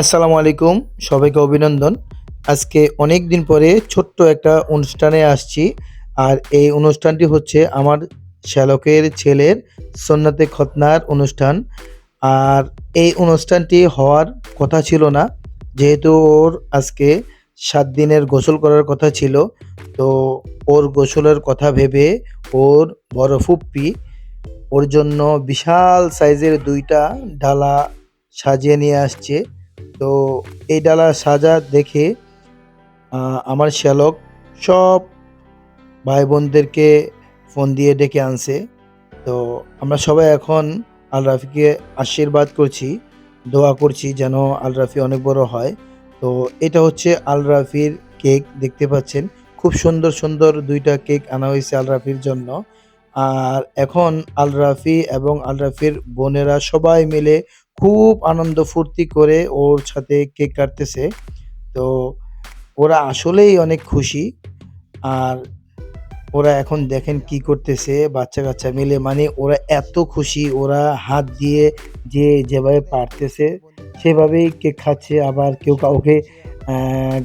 আসসালামু আলাইকুম, সবাইকে অভিনন্দন। আজকে অনেক দিন পরে ছোট্ট একটা অনুষ্ঠানে আসছি, আর এই অনুষ্ঠানটি হচ্ছে আমার শ্যালকের ছেলের সন্ন্যাতে খতনার অনুষ্ঠান। আর এই অনুষ্ঠানটি হওয়ার কথা ছিল না, যেহেতু ওর আজকে সাত দিনের গোসল করার কথা ছিল, তো ওর গোসলের কথা ভেবে ওর বড় ফুপ্পি ওর জন্য বিশাল সাইজের দুইটা ডালা সাজিয়ে নিয়ে আসছে। তো এই ডালা সাজা দেখে আমার শ্যালক সব ভাই বোনদেরকে ফোন দিয়ে ডেকে আনছে। তো আমরা সবাই এখন আল রাফিকে আশীর্বাদ করছি, দোয়া করছি যেন আল রাফি অনেক বড় হয়। তো এটা হচ্ছে আল রাফির কেক, দেখতে পাচ্ছেন। খুব সুন্দর সুন্দর দুইটা কেক আনা হয়েছে আল রাফির জন্য। আর এখন আল রাফি এবং আল রাফির বোনেরা সবাই মিলে খুব আনন্দ ফুর্তি করে ওর সাথে কেক কাটতেছে। তো ওরা আসলেই অনেক খুশি। আর ওরা এখন দেখেন কি করতেছে, বাচ্চা কাচ্চা মিলে। মানে ওরা এত খুশি, ওরা হাত দিয়ে যে যেভাবে পারতেছে, সেভাবেই কেক খাচ্ছে। আবার কেউ কাউকে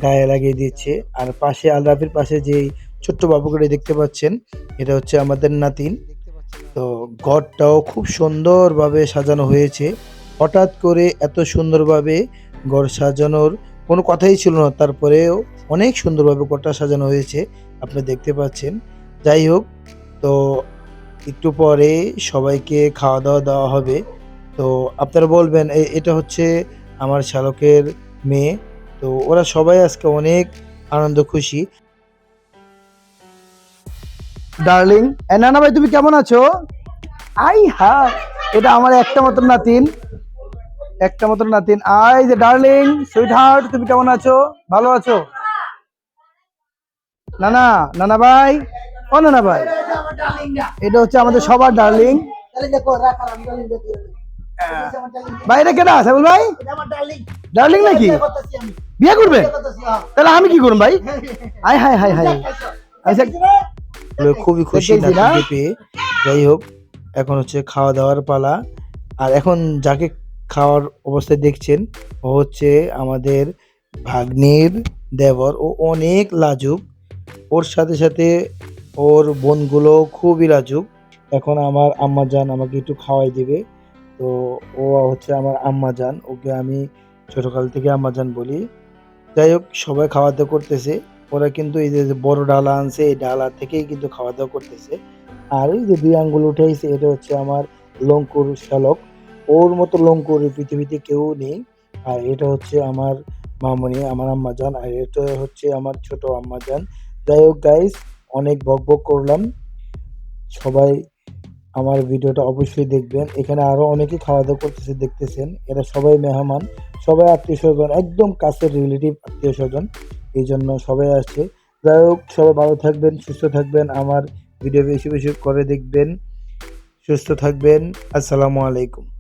গায়ে লাগিয়ে দিচ্ছে। আর পাশে আলরাফির পাশে যে ছোট্ট বাবুকে দেখতে পাচ্ছেন, এটা হচ্ছে আমাদের নাতিন। তো ঘরটাও খুব সুন্দরভাবে সাজানো হয়েছে। হঠাৎ করে এত সুন্দরভাবে ঘর সাজানোর কোনো কথাই ছিল না, তারপরেও অনেক সুন্দরভাবে ঘরটা সাজানো হয়েছে, আপনি দেখতে পাচ্ছেন। যাই হোক, তো একটু পরে সবাইকে খাওয়া দাওয়া দেওয়া হবে। তো আপনারা বলবেন এটা হচ্ছে আমার শালকের মেয়ে। তো ওরা সবাই আজকে অনেক আনন্দ, খুশি। ডার্লিং নানা ভাই, তুমি কেমন আছো? আই হা এটা আমার একটা মতন নাতিন। একটা মতন নাতিন। আই যে ডার্লিং সুইট হার্ট তুমি কেমন আছো? ভালো আছো? নানা নানা ভাই? ও নানা ভাই। এটা হচ্ছে আমাদের সবার ডার্লিং। ভাই এটা সাইবুল ভাই? ডার্লিং নাকি? বিয়ে করবে? তাহলে আমি কি ভাই? হাই হাই হাই আচ্ছা খুবই খুশি না? পেয়ে। যাই হোক এখন হচ্ছে খাওয়া দাওয়ার পালা। আর এখন যাকে খাওয়ার অবস্থায় দেখছেন, ও হচ্ছে আমাদের ভাগ্নির দেবর। ও অনেক লাজুক। ওর সাথে সাথে ওর বোনগুলো খুবই লাজুক। এখন আমার আম্মা জান আমাকে একটু খাওয়াই দিবে। তো ও হচ্ছে আমার আম্মা জান ওকে আমি ছোটোকাল থেকে আম্মা জান বলি। যাই হোক, সবাই খাওয়া দাওয়া করতেছে। ওরা কিন্তু এই যে বড় ডালা আনছে, এই ডালা থেকেই কিন্তু খাওয়া দাওয়া করতেছে। আর এই যে দুই আঙ্গুল উঠেছে এটা হচ্ছে আমার লঙ্কুর শালক ওর মতো লঙ্কুর পৃথিবীতে কেউ নেই। আর এটা হচ্ছে আমার মামনি, আমার আম্মা জান, আর এটা হচ্ছে আমার ছোট আম্মা জান। যাই হোক গাইস অনেক বক বক করলাম। সবাই আমার ভিডিওটা অবশ্যই দেখবেন। এখানে আরও অনেকে খাওয়া দাওয়া করতেছে, দেখতেছেন। এরা সবাই মেহমান, সবাই আত্মীয় স্বজন, একদম কাছের রিলেটিভ আত্মীয় স্বজন। এই জন্য সবাই আসছে। যাই হোক, সবাই ভালো থাকবেন, সুস্থ থাকবেন। আমার ভিডিও বেশি বেশি করে দেখবেন। সুস্থ থাকবেন। আসসালামু আলাইকুম।